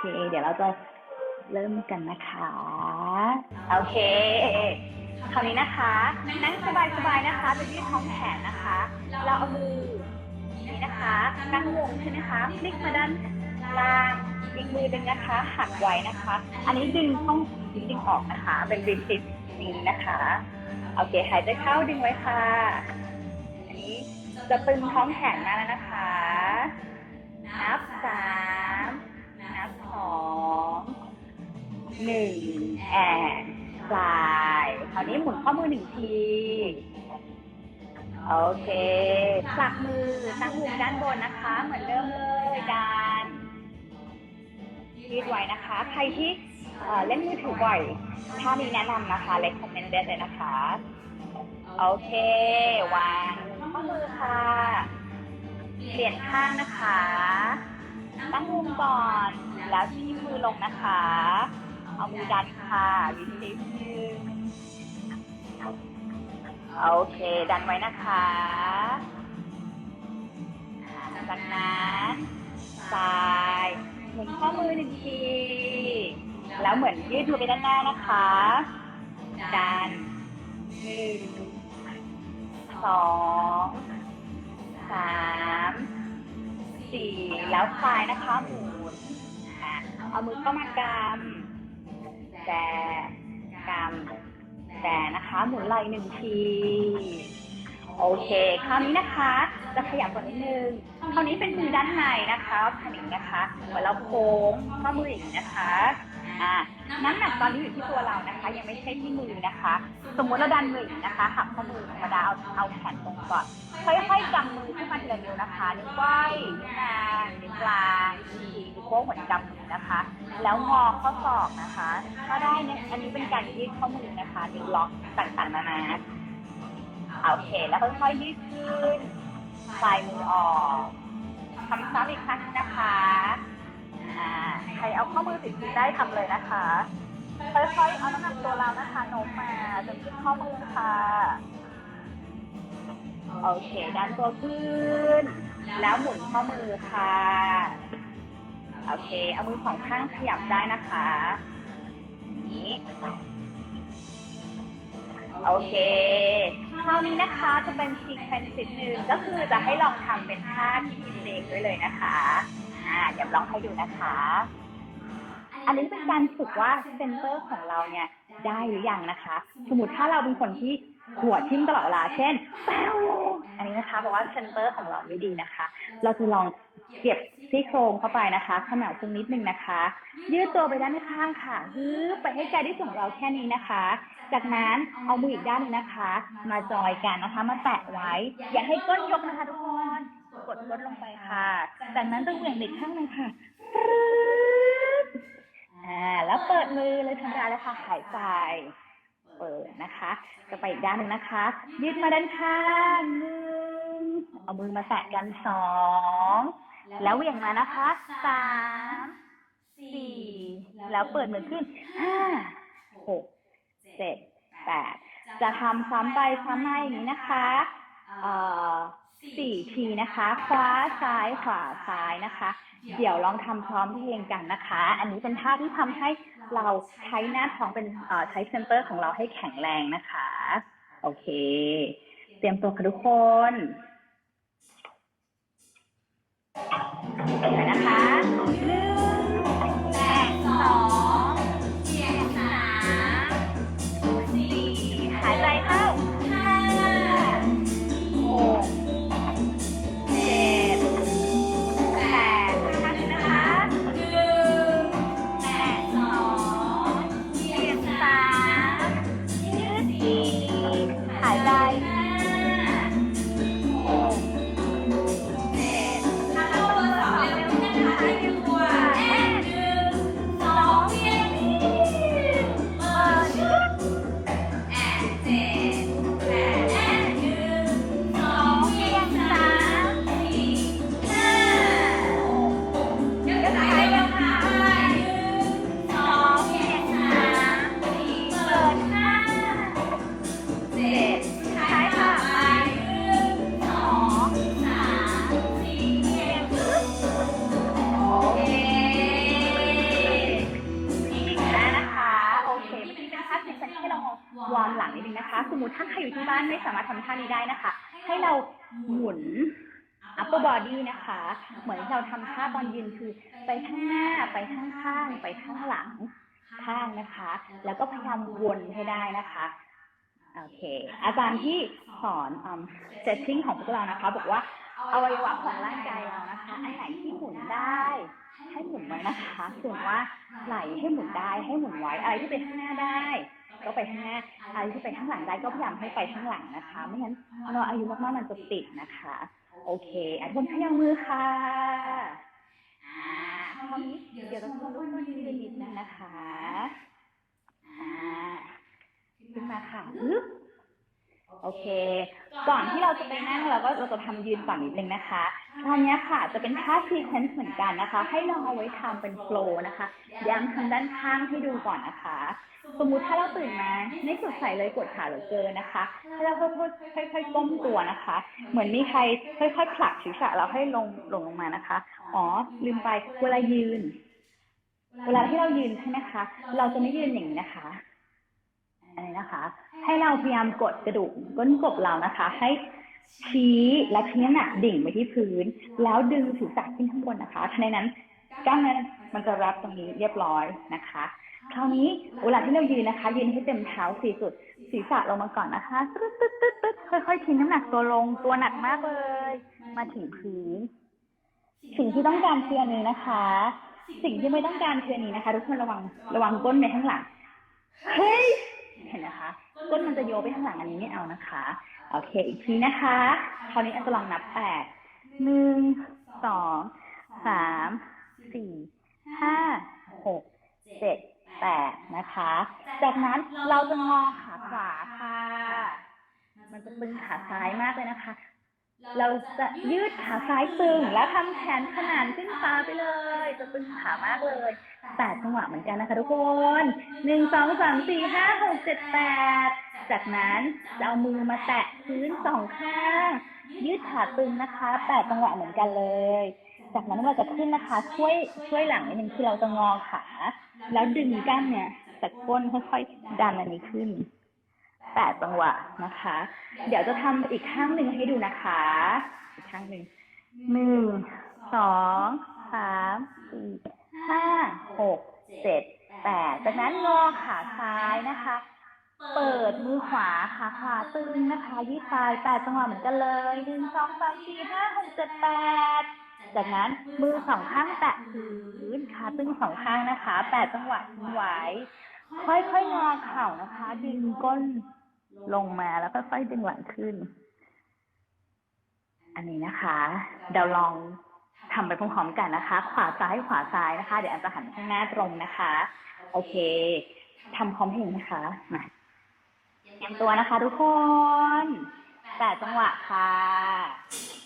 เค เดี๋ยวเราจะเริ่มกันนะคะ โอเค คราวนี้นะคะ นั่งสบายๆนะคะจะยืดท้องแขนนะคะ เราเอามือนี้นะคะตั้งวงใช่ไหมคะ พลิกมาด้านล่างอีกมือดึงนะคะ หักไว้นะคะ อันนี้ดึงต้องดึงออกนะคะ เป็นริฟิตนี้นะคะ โอเค หายใจเข้าดึงไว้ค่ะ อันนี้จะตึงท้องแขนมาแล้วนะคะ นับสาม องหนึ่งแอนสายคราวนี้หมุนข้อมือหนึ่งทีโอเคผลักมือตั้งมือด้านบนนะคะ เหมือนเดิมเลยดันยืดไว้นะคะ ใครที่เล่นมือถือบ่อยถ้ามีแนะนำนะคะ recommended เลยนะคะ โอเควางข้อมือค่ะ เปลี่ยนข้างนะคะ ตั้งมุมก่อน แล้วที่มือลงนะคะ เอามือดันค่ะวิซิฟโอเค ดันไว้นะคะจากนั้นซ้ายหมุนข้อมือหนึ่งที แล้วเหมือนยืดมือไปด้านหน้านะคะ ดันหนึ่งสองสามสี่แล้วคลายนะคะหมุน เอามือเข้ามากำแต่กำแต่นะคะหมุนไหล่หนึ่งที โอเค คราวนี้นะคะ จะขยับกว่านิดนึงคราวนี้เป็นมือด้านในนะคะขนิงนะคะเหมือนเราโค้งข้อมืออย่างนี้นะคะ อ่าน้ำหนักตอนนี้อยู่ที่ตัวเรานะคะ ยังไม่ใช่ที่มือนะคะ สมมติเราดันมืออย่างนี้นะคะ หักข้อมือธรรมดาเอาเอาแขนตรงก่อน ค่อยๆกำมือขึ้นมาทีละนิ้วนะคะนิ้วก้อยนิ้วนางนิ้วกลางนิ้วชี้นิ้วโป้งเหมือนกำมือนะคะ แล้วงอข้อศอกนะคะถ้าได้เนี่ยอันนี้เป็นการยืดข้อมือนะคะนิ้วล็อกต่างๆนานาโอเค แล้วค่อยๆยืดขึ้นปลายมือออกทำซ้ำอีกครั้งนะคะ อ่าใครเอาข้อมือติดมือได้ทำเลยนะคะ ค่อยๆ เอาน้ำหนักตัวเรานะคะโน้มมาจนขึ้นข้อมือค่ะ โอเคดันตัวขึ้น แล้วหมุนข้อมือค่ะ โอเค เอามือสองข้างขยับได้นะคะ นี้ โอเค คราวนี้นะคะจะเป็นซีเควนซ์นิดนึงก็คือจะให้ลองทำเป็นท่าที่มีเบรกด้วยเลยนะคะ อ่าเดี๋ยวลองให้ดูนะคะ อันนี้เป็นการฝึกว่าเซนเตอร์ของเราเนี่ยได้หรือยังนะคะ สมมติถ้าเราเป็นคนที่หัวทิ่มตลอดเวลา เช่นแปวอันนี้นะคะบอกว่าเซนเตอร์ของเราไม่ดีนะคะ เราจะลองเก็บซี่โครงเข้าไปนะคะ ขนาดตรงนิดนึงนะคะ ยืดตัวไปด้านข้างค่ะฮึบไปให้ไกลที่สุดของเราแค่นี้นะคะ จากนั้นเอามืออีกด้านนึงนะคะ มาจอยกันนะคะ มาแตะไว้ อย่าให้ก้นยกนะคะทุกคน กดก้นลงไปค่ะ จากนั้นต้องเหวี่ยงเด็กข้างหนึงค่ะปึ๊บอ่าแล้วเปิดมือเลยธรรมดาเลยค่ะหายใจเปิดนะคะ จะไปอีกด้านหนึ่งนะคะ ยืดมาด้านข้างหนึ่งเอามือมาแตะกันสองแล้วเหวี่ยงมานะคะสามสี่แล้วเปิดมือขึ้นห้าหกเจ็ดแปดจะทำซ้ำไปซ้ำมาอย่างนี้นะคะ เอ่อ สี่ทีนะคะขวาซ้ายขวาซ้ายนะคะ เดี๋ยวลองทำพร้อมเพลงกันนะคะ อันนี้เป็นท่าที่ทำให้เราใช้หน้าท้องเป็นเอ่อใช้เซนเตอร์ของเราให้แข็งแรงนะคะ โอเค เตรียมตัวค่ะทุกคนไปนะคะ มมติถ้าใครอยู่ที่บ้านไม่สามารถทำท่านี้ได้นะคะ ให้เราหมุน upper body นะคะ เหมือนเราทำท่าตอนยืนคือไปข้างหน้าไปข้างข้างไปข้างหลังข้างนะคะ แล้วก็พยายามวนให้ได้นะคะโอเค อาจารย์ที่สอนอืม setting ของพวกเรานะคะ บอกว่าอวัยวะของร่างกายเรานะคะ อันไหนที่หมุนได้ ให้หมุนไว้นะคะส่วนว่าไหลให้หมุนได้ให้หมุนไว้อะไรที่ไปข้างหน้าได้ ก็ไปข้างหน้าอะไรที่ไปข้างหลังได้ก็พยายามให้ไปข้างหลังนะคะ ไม่งั้นเราอายุมากๆมันจะติดนะคะ โอเคอะทุกคนขยับมือค่ะอ่าคราวนี้เดี๋ยวเราจะลุกขึ้นยืนนิดนึงนะคะอ่าขึ้นมาค่ะอึ๊บ โอเค ก่อนที่เราจะไปนั่งเราก็เราจะทำยืนก่อนนิดนึงนะคะครานี้ค่ะจะเป็นท่าซีเควนซ์เหมือนกันนะคะ ให้ลองเอาไว้ทำเป็นโฟล์นะคะย้ำทางด้านข้างให้ดูก่อนนะคะ สมมุติถ้าเราตื่นมาไม่สดใสเลยปวดขาเหลือเกินนะคะให้เราค่อยๆค่อยๆก้มตัวนะคะ เหมือนมีใครค่อยๆผลักศีรษะเราให้ลงลงลงมานะคะ อ๋อลืมไปเวลายืน เวลาที่เรายืนใช่ไหมคะ เราจะไม่ยืนอย่างนี้นะคะ อะไรนะคะ ให้เราพยายามกดกระดูกก้นกบเรานะคะ ให้ชี้และชี้น้ำหนักดิ่งไปที่พื้น แล้วดึงศีรษะขึ้นข้างบนนะคะทันในนั้นกล้ามเนื้อมันจะรับตรงนี้เรียบร้อยนะคะ คราวนี้เวลาที่เรายืนนะคะ ยืนให้เต็มเท้าสี่สุด ศีรษะลงมาก่อนนะคะตึ๊ดตึ๊ดตึ๊ดตึ๊ดค่อยๆทิ้งน้ำหนักตัวลงตัวหนักมากเลย มาถึงพื้นสิ่งที่ต้องการคืออันนี้นะคะ สิ่งที่ไม่ต้องการคืออันนี้นะคะ ทุกคนระวังระวังก้นไปข้างหลังเฮ้ย เห็นนะคะ ก้นมันจะโยไปข้างหลังอันนี้ไม่เอานะคะ โอเค อีกทีนะคะ คราวนี้อันจะลองนับแปดหนึ่งสองสามสี่ห้าหกเจ็ดแปดนะคะ จากนั้นเราจะงอขาขวาค่ะ มันจะตึงขาซ้ายมากเลยนะคะ เราจะยืดขาซ้ายตึงแล้วทำแขนขนานขึ้นฟ้าไปเลย จะตึงขามากเลยแปดจังหวะเหมือนกันนะคะทุกคนหนึ่งสองสามสี่ห้าหกเจ็ดแปดจากนั้นจะเอามือมาแตะพื้นสองข้าง ยืดขาตึงนะคะแปดจังหวะเหมือนกันเลย จากนั้นเราจะขึ้นนะคะ ช่วยช่วยหลังนิดนึงคือเราจะงอขาแล้วดึงกล้ามเนี่ยจากก้นค่อยๆดันอันนี้ขึ้น แปดจังหวะนะคะ เดี๋ยวจะทำอีกข้างหนึ่งให้ดูนะคะ อีกข้างหนึ่งหนึ่งสองสามสี่ห้าหกเจ็ดแปดจากนั้นงอขาซ้ายนะคะ เปิดมือขวาขาขวาตึงนะคะยืดซ้ายแปดจังหวะเหมือนกันเลยหนึ่งสองสามสี่ห้าหกเจ็ดแปดจากนั้นมือสองข้างแตะพื้นขาตึงสองข้างนะคะแปดจังหวะทิ้งไว้ ค่อยๆงอเข่านะคะ ดึงก้นลงมาแล้วค่อยๆดึงหลังขึ้น อันนี้นะคะ เดี๋ยวลองทำไปพร้อมๆกันนะคะ ขวาซ้ายขวาซ้ายนะคะ เดี๋ยวอันจะหันข้างหน้าตรงนะคะ โอเคทำพร้อมเพลงนะคะมาเตรียมตัวนะคะ ทุกคนแปดจังหวะค่ะ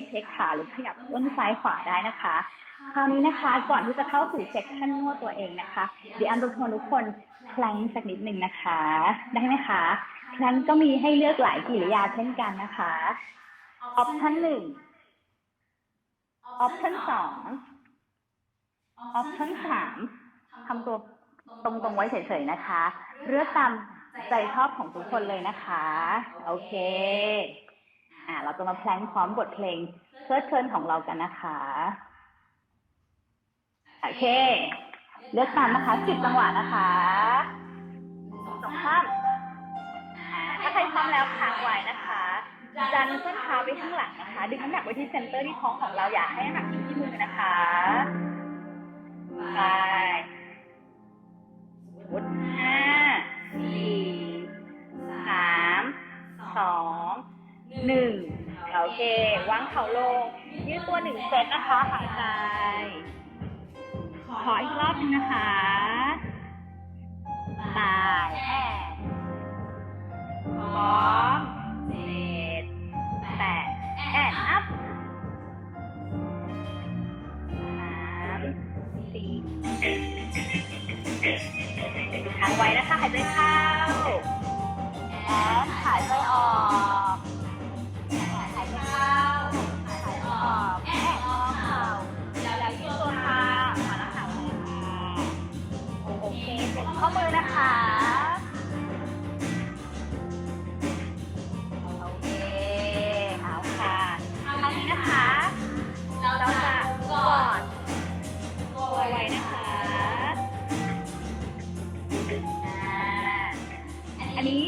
เมื่อยเช็คขาหรือขยับต้นซ้ายขวาได้นะคะ คราวนี้นะคะ ก่อนที่จะเข้าสู่เซ็กชันนวดตัวเองนะคะเดี๋ยวอันรบกวนทุกคนแพลงสักนิดหนึ่งนะคะ ได้ไหมคะแพลงก็มีให้เลือกหลายกิริยาเช่นกันนะคะออปชันหนึ่งออปชันสองออปชันสามทำตัวตรงๆไว้เฉยๆนะคะ เลือกตามใจชอบของทุกคนเลยนะคะ โอเค อ่า เราจะมาแพลงพร้อมบทเพลงเพลิดเพลินของเรากันนะคะโอเค เลือกตามนะคะสิบจังหวะนะคะสองข้ามถ้าใครพร้อมแล้วค้างไว้นะคะดันส้นเท้าไปข้างหลังนะคะ ดึงน้ำหนักไว้ที่เซนเตอร์ที่ท้องของเราอย่าให้น้ำหนักอยู่ที่มือนะคะไปวุดห้าสี่สามสอง หนึ่งโอเควางเข่าลง ยืดตัวหนึ่งเซตนะคะ หายใจ ขออีกรอบนึงนะคะตายแอบพร้อมเจ็ดแปดแอนอัพสามสี่ค้างไว้นะคะหายใจเข้า อันนี้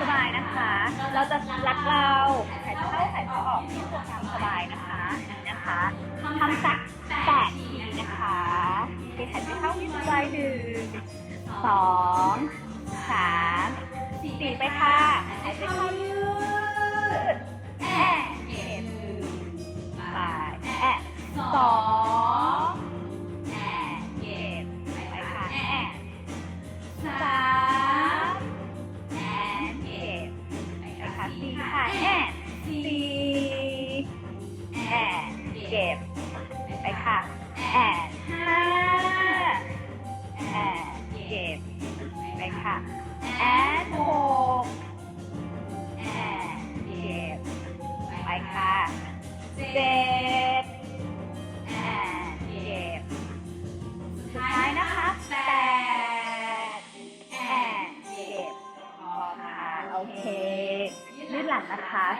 สบายๆนะคะ เราจะรักเราหายเข้าหายใจออกที่ตัวตามสบายนะคะนะคะทำสักแปดทีนะคะเคหายเข้าที่สบายหนึ่งสองสามสี่ไปค่ะหายใจเข้า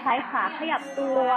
ซ้ายขวาขยับตัว